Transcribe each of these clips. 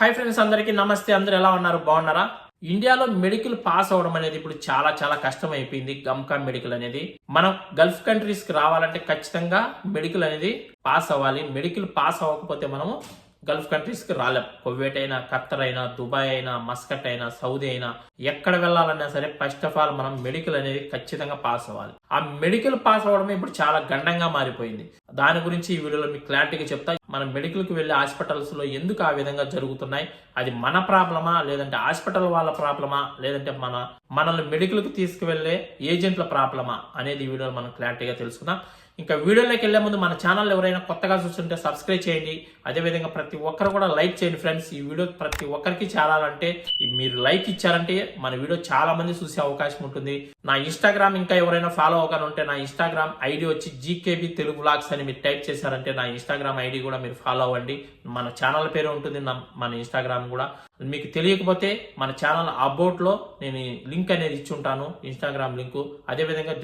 Hi friends అందరికీ నమస్తే. అందరు ఎలా ఉన్నారు? బాగున్నారా? ఇండియాలో మెడికల్ పాస్ అవ్వడం అనేది ఇప్పుడు చాలా చాలా కష్టం అయిపోయింది గమ్కా మెడికల్ అనేది. మనం గల్ఫ్ కంట్రీస్కి రావాలంటే ఖచ్చితంగా మెడికల్ అనేది పాస్ అవ్వాలి. మెడికల్ పాస్ అవ్వకపోతే మనము గల్ఫ్ కంట్రీస్కి రాలేం. కువైట్ అయినా ఖత్తర్ అయినా దుబాయ్ అయినా మస్కట్ అయినా సౌదీ అయినా ఎక్కడ వెళ్ళాలన్నా సరే ఫస్ట్ ఆఫ్ ఆల్ మనం మెడికల్ అనేది ఖచ్చితంగా పాస్ అవ్వాలి. ఆ మెడికల్ పాస్ అవ్వడమే ఇప్పుడు చాలా గండంగా మారిపోయింది. దాని గురించి ఈ వీడియోలో మీకు క్లారిటీగా చెప్తా. మనం మెడికల్కి వెళ్ళే హాస్పిటల్స్లో ఎందుకు ఆ విధంగా జరుగుతున్నాయి? అది మన ప్రాబ్లమా? లేదంటే హాస్పిటల్ వాళ్ళ ప్రాబ్లమా? లేదంటే మన మనల్ని మెడికల్కి తీసుకువెళ్ళే ఏజెంట్ల ప్రాబ్లమా? అనేది ఈ వీడియోలో మనం క్లారిటీగా తెలుసుకుందాం. ఇంకా వీడియోలోకి వెళ్ళే ముందు మన ఛానల్ ఎవరైనా కొత్తగా చూస్తుంటే సబ్స్క్రైబ్ చేయండి. అదేవిధంగా ప్రతి ఒక్కరు కూడా లైక్ చేయండి ఫ్రెండ్స్. ఈ వీడియో ప్రతి ఒక్కరికి చేరాలంటే మీరు లైక్ ఇచ్చారంటే మన వీడియో చాలా మంది చూసే అవకాశం ఉంటుంది. నా ఇన్స్టాగ్రామ్ ఇంకా ఎవరైనా ఫాలో అవ్వగానే ఉంటే నా ఇన్స్టాగ్రామ్ ఐడి వచ్చి జీకేబీ తెలుగు బ్లాగ్స్ అని మీరు టైప్ చేశారంటే నా ఇన్స్టాగ్రామ్ ఐడి కూడా మీరు ఫాలో అవ్వండి. మన ఛానల్ పేరు ఉంటుంది మన ఇన్స్టాగ్రామ్ కూడా. మీకు తెలియకపోతే మన ఛానల్ అబౌట్లో నేను లింక్ అనేది ఇచ్చి ఉంటాను ఇన్స్టాగ్రామ్ లింకు అదే విధంగా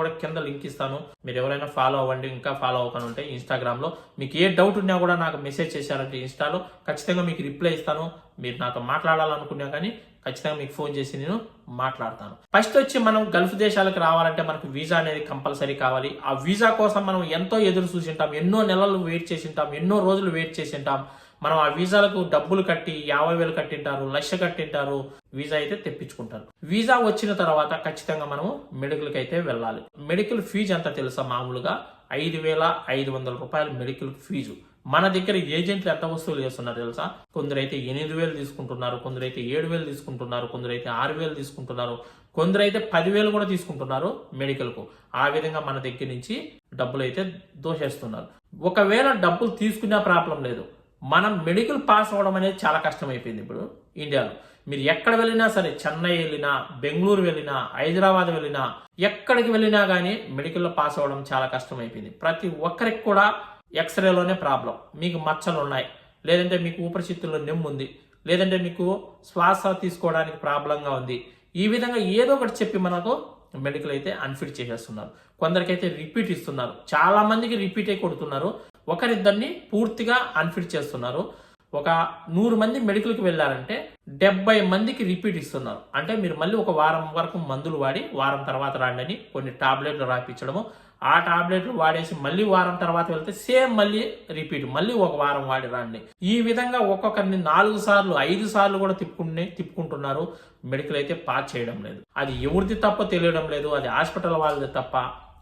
కూడా కింద లింక్ ఇస్తాను. మీరు ఎవరైనా ఫాలో అవ్వండి ఇంకా ఫాలో అవ్వకుండా ఉంటే ఇన్స్టాగ్రామ్లో మీకు ఏ డౌట్ ఉన్నా కూడా నాకు మెసేజ్ చేశారంటే ఇన్స్టాలో ఖచ్చితంగా మీకు రిప్లై ఇస్తాను. మీరు నాతో మాట్లాడాలనుకున్నా కానీ ఖచ్చితంగా మీకు ఫోన్ చేసి నేను మాట్లాడతాను. ఫస్ట్ వచ్చి మనం గల్ఫ్ దేశాలకు రావాలంటే మనకు వీసా అనేది కంపల్సరీ కావాలి. ఆ వీసా కోసం మనం ఎంతో ఎదురు చూసింటాం ఎన్నో నెలలు వెయిట్ చేసింటాం ఎన్నో రోజులు వెయిట్ చేసింటాం. మనం ఆ వీసాలకు డబ్బులు కట్టి యాభై వేలు కట్టింటారు లక్ష కట్టింటారు వీసా అయితే తెప్పించుకుంటారు. వీసా వచ్చిన తర్వాత ఖచ్చితంగా మనము మెడికల్కి అయితే వెళ్ళాలి. మెడికల్ ఫీజు ఎంత తెలుసా మామూలుగా? ఐదు వేల ఐదు వందల రూపాయలు మెడికల్ ఫీజు. మన దగ్గర ఏజెంట్లు ఎంత వసూలు చేస్తున్నారు తెలుసా? కొందరైతే ఎనిమిది వేలు తీసుకుంటున్నారు కొందరైతే ఏడు వేలు తీసుకుంటున్నారు కొందరైతే ఆరు వేలు తీసుకుంటున్నారు కొందరైతే పదివేలు కూడా తీసుకుంటున్నారు మెడికల్కు. ఆ విధంగా మన దగ్గర నుంచి డబ్బులు అయితే దోషేస్తున్నారు. ఒకవేళ డబ్బులు తీసుకునే ప్రాబ్లం లేదు. మనం మెడికల్ పాస్ అవ్వడం అనేది చాలా కష్టమైపోయింది ఇప్పుడు ఇండియాలో. మీరు ఎక్కడ వెళ్ళినా సరే చెన్నై వెళ్ళినా బెంగళూరు వెళ్ళినా హైదరాబాద్ వెళ్ళినా ఎక్కడికి వెళ్ళినా కానీ మెడికల్లో పాస్ అవ్వడం చాలా కష్టమైపోయింది. ప్రతి ఒక్కరికి కూడా ఎక్స్రేలోనే ప్రాబ్లం. మీకు మచ్చలు ఉన్నాయి. లేదంటే మీకు ఊపిరితిత్తుల్లో నెమ్ము ఉంది. లేదంటే మీకు శ్వాస తీసుకోవడానికి ప్రాబ్లంగా ఉంది. ఈ విధంగా ఏదో ఒకటి చెప్పి మనకు మెడికల్ అయితే అన్ఫిట్ చేసేస్తున్నారు. కొందరికైతే రిపీట్ ఇస్తున్నారు. చాలా మందికి రిపీటే కొడుతున్నారు. ఒకరిద్దరిని పూర్తిగా అన్ఫిట్ చేస్తున్నారు. ఒక నూరు మంది మెడికల్కి వెళ్ళారంటే డెబ్బై మందికి రిపీట్ ఇస్తున్నారు. అంటే మీరు మళ్ళీ ఒక వారం వరకు మందులు వాడి వారం తర్వాత రాండి కొన్ని టాబ్లెట్లు రాపించడము ఆ టాబ్లెట్లు వాడేసి మళ్ళీ వారం తర్వాత వెళ్తే సేమ్ మళ్ళీ రిపీట్ మళ్ళీ ఒక వారం వాడి రాండి. ఈ విధంగా ఒక్కొక్కరిని నాలుగు సార్లు ఐదు సార్లు కూడా తిప్పుకునే తిప్పుకుంటున్నారు. మెడికల్ అయితే పాస్ చేయడం లేదు. అది ఎవరిది తప్ప తెలియడం లేదు. అది హాస్పిటల్ వాళ్ళది తప్ప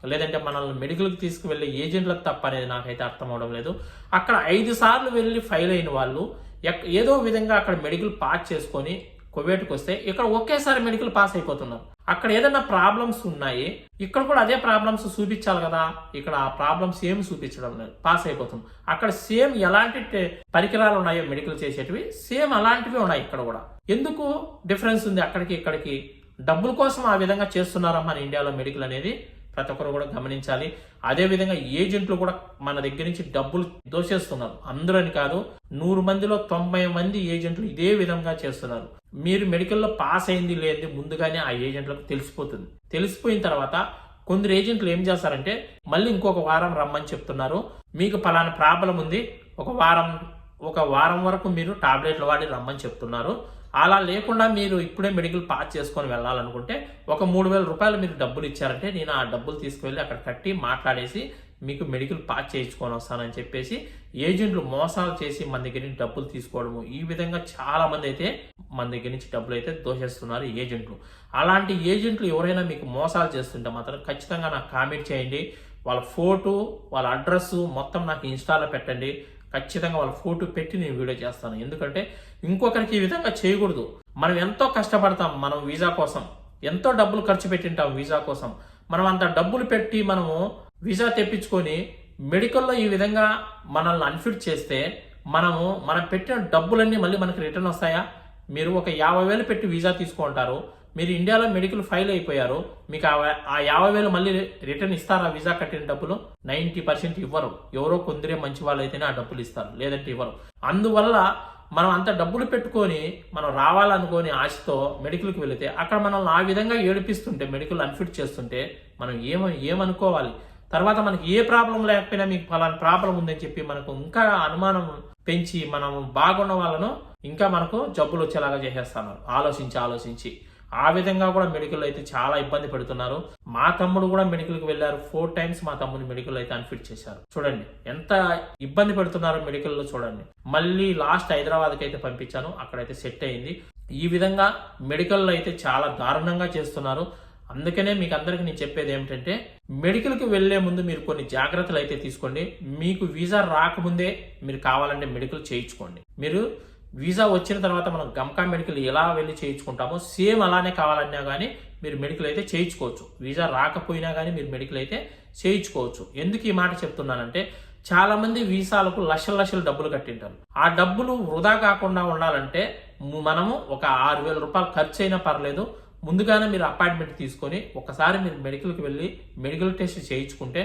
లేదంటే మనల్ని మెడికల్కి తీసుకువెళ్ళే ఏజెంట్లకు తప్ప అనేది నాకైతే అర్థం అవడం లేదు. అక్కడ ఐదు సార్లు వెళ్ళి ఫైల్ అయిన వాళ్ళు ఎక్- ఏదో విధంగా అక్కడ మెడికల్ పాస్ చేసుకొని కువైట్కి వస్తే ఇక్కడ ఒకేసారి మెడికల్ పాస్ అయిపోతున్నారు. అక్కడ ఏదైనా ప్రాబ్లమ్స్ ఉన్నాయి ఇక్కడ కూడా అదే ప్రాబ్లమ్స్ చూపించాలి కదా. ఇక్కడ ఆ ప్రాబ్లమ్స్ ఏమి చూపించడం లేదు పాస్ అయిపోతుంది. అక్కడ సేమ్ ఎలాంటి పరికరాలు ఉన్నాయో మెడికల్ చేసేటివి సేమ్ అలాంటివి ఉన్నాయి ఇక్కడ కూడా. ఎందుకు డిఫరెన్స్ ఉంది అక్కడికి ఇక్కడికి? డబ్బుల కోసం ఆ విధంగా చేస్తున్నారా మన ఇండియాలో మెడికల్ అనేది. ప్రతి ఒక్కరు కూడా గమనించాలి. అదే విధంగా ఏజెంట్లు కూడా మన దగ్గర నుంచి డబ్బులు దోచేస్తున్నారు అందరని కాదు నూరు మందిలో తొంభై మంది ఏజెంట్లు ఇదే విధంగా చేస్తున్నారు. మీరు మెడికల్లో పాస్ అయింది లేనిది ముందుగానే ఆ ఏజెంట్లకు తెలిసిపోతుంది. తెలిసిపోయిన తర్వాత కొందరు ఏజెంట్లు ఏం చేస్తారంటే మళ్ళీ ఇంకొక వారం రమ్మని చెప్తున్నారు. మీకు పలానా ప్రాబ్లం ఉంది ఒక వారం ఒక వారం వరకు మీరు టాబ్లెట్లు వాడి రమ్మని చెప్తున్నారు. అలా లేకుండా మీరు ఇప్పుడే మెడికల్ పాస్ చేసుకొని వెళ్ళాలనుకుంటే ఒక మూడు వేల రూపాయలు మీరు డబ్బులు ఇచ్చారంటే నేను ఆ డబ్బులు తీసుకువెళ్ళి అక్కడ కట్టి మాట్లాడేసి మీకు మెడికల్ పాస్ చేయించుకొని వస్తానని చెప్పేసి ఏజెంట్లు మోసాలు చేసి మన దగ్గర నుంచి డబ్బులు తీసుకోవడము. ఈ విధంగా చాలా మంది అయితే మన దగ్గర నుంచి డబ్బులు అయితే దోషేస్తున్నారు ఏజెంట్లు. అలాంటి ఏజెంట్లు ఎవరైనా మీకు మోసాలు చేస్తుంటే మాత్రం ఖచ్చితంగా నాకు కామెంట్ చేయండి. వాళ్ళ ఫోటో వాళ్ళ అడ్రస్ మొత్తం నాకు ఇన్స్టాలో పెట్టండి. ఖచ్చితంగా వాళ్ళ ఫోటో పెట్టి నేను వీడియో చేస్తాను. ఎందుకంటే ఇంకొకరికి ఈ విధంగా చేయకూడదు. మనం ఎంతో కష్టపడతాం మనం వీసా కోసం. ఎంతో డబ్బులు ఖర్చు పెట్టింటాం వీసా కోసం. మనం అంత డబ్బులు పెట్టి మనము వీసా తెప్పించుకొని మెడికల్లో ఈ విధంగా మనల్ని అన్ఫిట్ చేస్తే మనము మనం పెట్టిన డబ్బులన్నీ మళ్ళీ మనకి రిటర్న్ వస్తాయా? మీరు ఒక యాభై వేలు పెట్టి వీసా తీసుకుంటారు మీరు ఇండియాలో మెడికల్ ఫైల్ అయిపోయారు మీకు ఆ ఆ యాభై వేలు మళ్ళీ రిటర్న్ ఇస్తారా? వీసా కట్టిన డబ్బులు నైంటీ పర్సెంట్ ఇవ్వరు. ఎవరో కొందరే మంచి వాళ్ళు అయితేనే ఆ డబ్బులు ఇస్తారు. లేదంటే ఇవ్వరు. అందువల్ల మనం అంత డబ్బులు పెట్టుకొని మనం రావాలనుకోని ఆశతో మెడికల్కి వెళితే అక్కడ మనల్ని ఆ విధంగా ఏడిపిస్తుంటే మెడికల్ అన్ఫిట్ చేస్తుంటే మనం ఏమ ఏమనుకోవాలి? తర్వాత మనకి ఏ ప్రాబ్లం లేకపోయినా మీకు ఫలానా ప్రాబ్లం ఉందని చెప్పి మనకు ఇంకా అనుమానం పెంచి మనం బాగున్న వాళ్ళను ఇంకా మనకు జబ్బులు వచ్చేలాగా చేసేస్తాను ఆలోచించి ఆలోచించి. ఆ విధంగా కూడా మెడికల్ అయితే చాలా ఇబ్బంది పెడుతున్నారు. మా తమ్ముడు కూడా మెడికల్కి వెళ్ళారు. ఫోర్ టైమ్స్ మా తమ్ముడు మెడికల్ అయితే అన్ఫిట్ చేశారు. చూడండి ఎంత ఇబ్బంది పెడుతున్నారో మెడికల్లో చూడండి. మళ్ళీ లాస్ట్ హైదరాబాద్కి అయితే పంపించాను. అక్కడైతే సెట్ అయింది. ఈ విధంగా మెడికల్లో అయితే చాలా దారుణంగా చేస్తున్నారు. అందుకనే మీకు అందరికి నేను చెప్పేది ఏమిటంటే మెడికల్కి వెళ్ళే ముందు మీరు కొన్ని జాగ్రత్తలు అయితే తీసుకోండి. మీకు వీసా రాకముందే మీరు కావాలంటే మెడికల్ చేయించుకోండి. మీరు వీసా వచ్చిన తర్వాత మనం గమ్కా మెడికల్ ఎలా వెళ్ళి చేయించుకుంటామో సేమ్ అలానే కావాలన్నా కానీ మీరు మెడికల్ అయితే చేయించుకోవచ్చు. వీసా రాకపోయినా కానీ మీరు మెడికల్ అయితే చేయించుకోవచ్చు. ఎందుకు ఈ మాట చెప్తున్నానంటే చాలా మంది వీసాలకు లక్షల లక్షల డబ్బులు కట్టింటారు. ఆ డబ్బులు వృధా కాకుండా ఉండాలంటే మనము ఒక ఆరు వేల రూపాయలు ఖర్చు అయినా పర్లేదు. ముందుగానే మీరు అపాయింట్మెంట్ తీసుకొని ఒకసారి మీరు మెడికల్కి వెళ్ళి మెడికల్ టెస్ట్ చేయించుకుంటే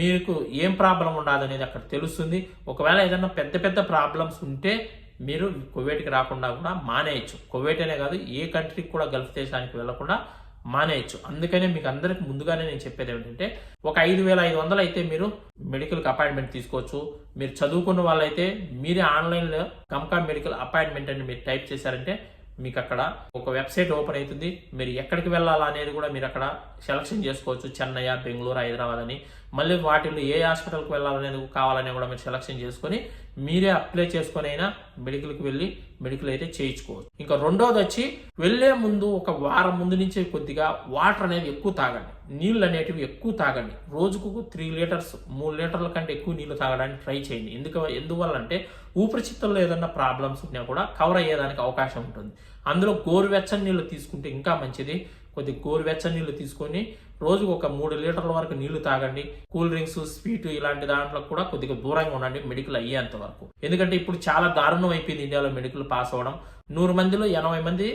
మీకు ఏం ప్రాబ్లం ఉండదు అనేది అక్కడ తెలుస్తుంది. ఒకవేళ ఏదైనా పెద్ద పెద్ద ప్రాబ్లమ్స్ ఉంటే మీరు కువైట్కి రాకుండా కూడా మానేయచ్చు. కువైట్ అనే కాదు ఏ కంట్రీకి కూడా గల్ఫ్ దేశానికి వెళ్ళకుండా మానేయచ్చు. అందుకనే మీకు అందరికి ముందుగానే నేను చెప్పేది ఏమిటంటే ఒక ఐదు వేల ఐదు వందలు అయితే మీరు మెడికల్కి అపాయింట్మెంట్ తీసుకోవచ్చు. మీరు చదువుకున్న వాళ్ళైతే మీరే ఆన్లైన్లో కంకా మెడికల్ అపాయింట్మెంట్ అని మీరు టైప్ చేశారంటే మీకు అక్కడ ఒక వెబ్సైట్ ఓపెన్ అవుతుంది. మీరు ఎక్కడికి వెళ్ళాలా అనేది కూడా మీరు అక్కడ సెలక్షన్ చేసుకోవచ్చు. చెన్నై బెంగళూరు హైదరాబాద్ అని. మళ్ళీ వాటిల్లో ఏ హాస్పిటల్కి వెళ్ళాలనేది కావాలని కూడా మీరు సెలక్షన్ చేసుకొని మీరే అప్లై చేసుకొని అయినా మెడికల్కి వెళ్ళి మెడికల్ అయితే చేయించుకోవచ్చు. ఇంకా రెండోది వచ్చి వెళ్ళే ముందు ఒక వారం ముందు నుంచే కొద్దిగా వాటర్ అనేది ఎక్కువ తాగండి. నీళ్ళు అనేటివి ఎక్కువ తాగండి. రోజుకు త్రీ లీటర్స్ మూడు లీటర్ల కంటే ఎక్కువ నీళ్ళు తాగడానికి ట్రై చేయండి. ఎందుకు ఎందువల్ల అంటే ఊపిరితిత్తుల్లో ఏదన్నా ప్రాబ్లమ్స్ ఉన్నా కూడా కవర్ అయ్యేదానికి అవకాశం ఉంటుంది. అందులో గోరువెచ్చని నీళ్ళు తీసుకుంటే ఇంకా మంచిది. కొద్ది గోరువెచ్చని నీళ్ళు తీసుకొని రోజుకు ఒక మూడు లీటర్ల వరకు నీళ్ళు తాగండి. కూల్ డ్రింక్స్ స్వీట్ ఇలాంటి దాంట్లో కూడా కొద్దిగా దూరంగా ఉండండి మెడికల్ అయ్యేంత వరకు. ఎందుకంటే ఇప్పుడు చాలా దారుణం అయిపోయింది ఇండియాలో మెడికల్ పాస్ అవ్వడం. నూరు మందిలో ఎనభై మంది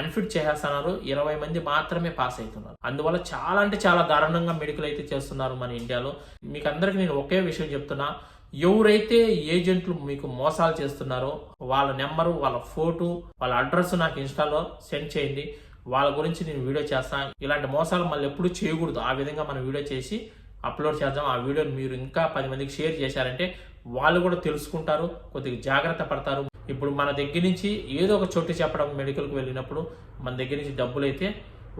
అన్ఫిట్ చేసేస్తున్నారు. ఇరవై మంది మాత్రమే పాస్ అవుతున్నారు. అందువల్ల చాలా అంటే చాలా దారుణంగా మెడికల్ అయితే చేస్తున్నారు మన ఇండియాలో. మీకు అందరికి నేను ఒకే విషయం చెప్తున్నా. ఎవరైతే ఏజెంట్లు మీకు మోసాలు చేస్తున్నారో వాళ్ళ నెంబరు వాళ్ళ ఫోటో వాళ్ళ అడ్రస్ నాకు ఇన్స్టాలో సెండ్ చేయండి. వాళ్ళ గురించి నేను వీడియో చేస్తాను ఇలాంటి మోసాలు మళ్ళీ ఎప్పుడు చేయకూడదు. ఆ విధంగా మనం వీడియో చేసి అప్లోడ్ చేద్దాం. ఆ వీడియోని మీరు ఇంకా పది మందికి షేర్ చేశారంటే వాళ్ళు కూడా తెలుసుకుంటారు కొద్దిగా జాగ్రత్త పడతారు. ఇప్పుడు మన దగ్గర నుంచి ఏదో ఒక చోటు చెప్పడం మెడికల్కి వెళ్ళినప్పుడు మన దగ్గర నుంచి డబ్బులు అయితే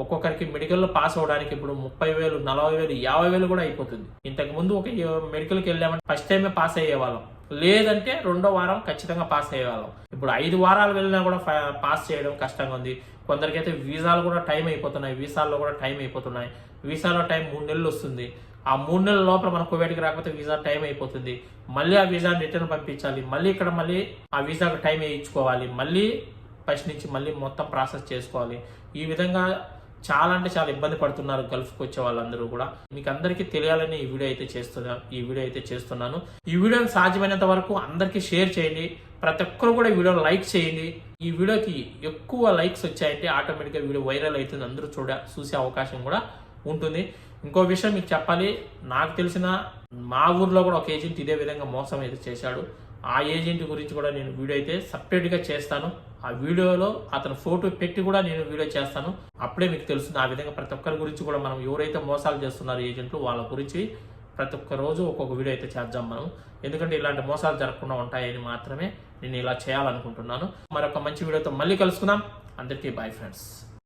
ఒక్కొక్కరికి మెడికల్లో పాస్ అవ్వడానికి ఇప్పుడు ముప్పై వేలు నలభై వేలు యాభై వేలు కూడా అయిపోతుంది. ఇంతకు ముందు ఒక మెడికల్కి వెళ్ళామంటే ఫస్ట్ టైమే పాస్ అయ్యేవాళ్ళం. లేదంటే రెండో వారం ఖచ్చితంగా పాస్ అయ్యేవాళ్ళం. ఇప్పుడు ఐదు వారాలు వెళ్ళినా కూడా పాస్ చేయడం కష్టంగా ఉంది. కొందరికైతే వీసాలు కూడా టైం అయిపోతున్నాయి. వీసాల్లో కూడా టైం అయిపోతున్నాయి. వీసాలో టైం మూడు నెలలు వస్తుంది. ఆ మూడు నెలల లోపల మనం కువైట్కి రాకపోతే వీసా టైం అయిపోతుంది. మళ్ళీ ఆ వీసాని రిటర్న్ పంపించాలి. మళ్ళీ ఇక్కడ మళ్ళీ ఆ వీసాకు టైం వేయించుకోవాలి. మళ్ళీ ఫస్ట్ నుంచి మళ్ళీ మొత్తం ప్రాసెస్ చేసుకోవాలి. ఈ విధంగా చాలా అంటే చాలా ఇబ్బంది పడుతున్నారు గల్ఫ్కి వచ్చే వాళ్ళందరూ కూడా. మీకు అందరికీ తెలియాలని ఈ వీడియో అయితే చేస్తున్నా ఈ వీడియో అయితే చేస్తున్నాను. ఈ వీడియోని సాధ్యమైనంత వరకు అందరికీ షేర్ చేయండి. ప్రతి ఒక్కరు కూడా ఈ వీడియో లైక్ చేయండి. ఈ వీడియోకి ఎక్కువ లైక్స్ వచ్చాయంటే ఆటోమేటిక్గా వీడియో వైరల్ అవుతుంది. అందరూ చూడ చూసే అవకాశం కూడా ఉంటుంది. ఇంకో విషయం మీకు చెప్పాలి. నాకు తెలిసిన మా ఊర్లో కూడా ఒక ఏజెంట్ ఇదే విధంగా మోసం అయితే చేశాడు. ఆ ఏజెంట్ గురించి కూడా నేను వీడియో అయితే సపరేట్గా చేస్తాను. ఆ వీడియోలో అతను ఫోటో పెట్టి కూడా నేను వీడియో చేస్తాను. అప్పుడే మీకు తెలుస్తుంది. ఆ విధంగా ప్రతి ఒక్కరి గురించి కూడా మనం ఎవరైతే మోసాలు చేస్తున్నారో ఏజెంట్లు వాళ్ళ గురించి ప్రతి ఒక్క రోజు ఒక్కొక్క వీడియో అయితే చేద్దాం మనం. ఎందుకంటే ఇలాంటి మోసాలు జరగకుండా ఉంటాయని మాత్రమే నేను ఇలా చేయాలనుకుంటున్నాను. మరొక మంచి వీడియోతో మళ్ళీ కలుసుకుందాం. అందరికీ బాయ్ ఫ్రెండ్స్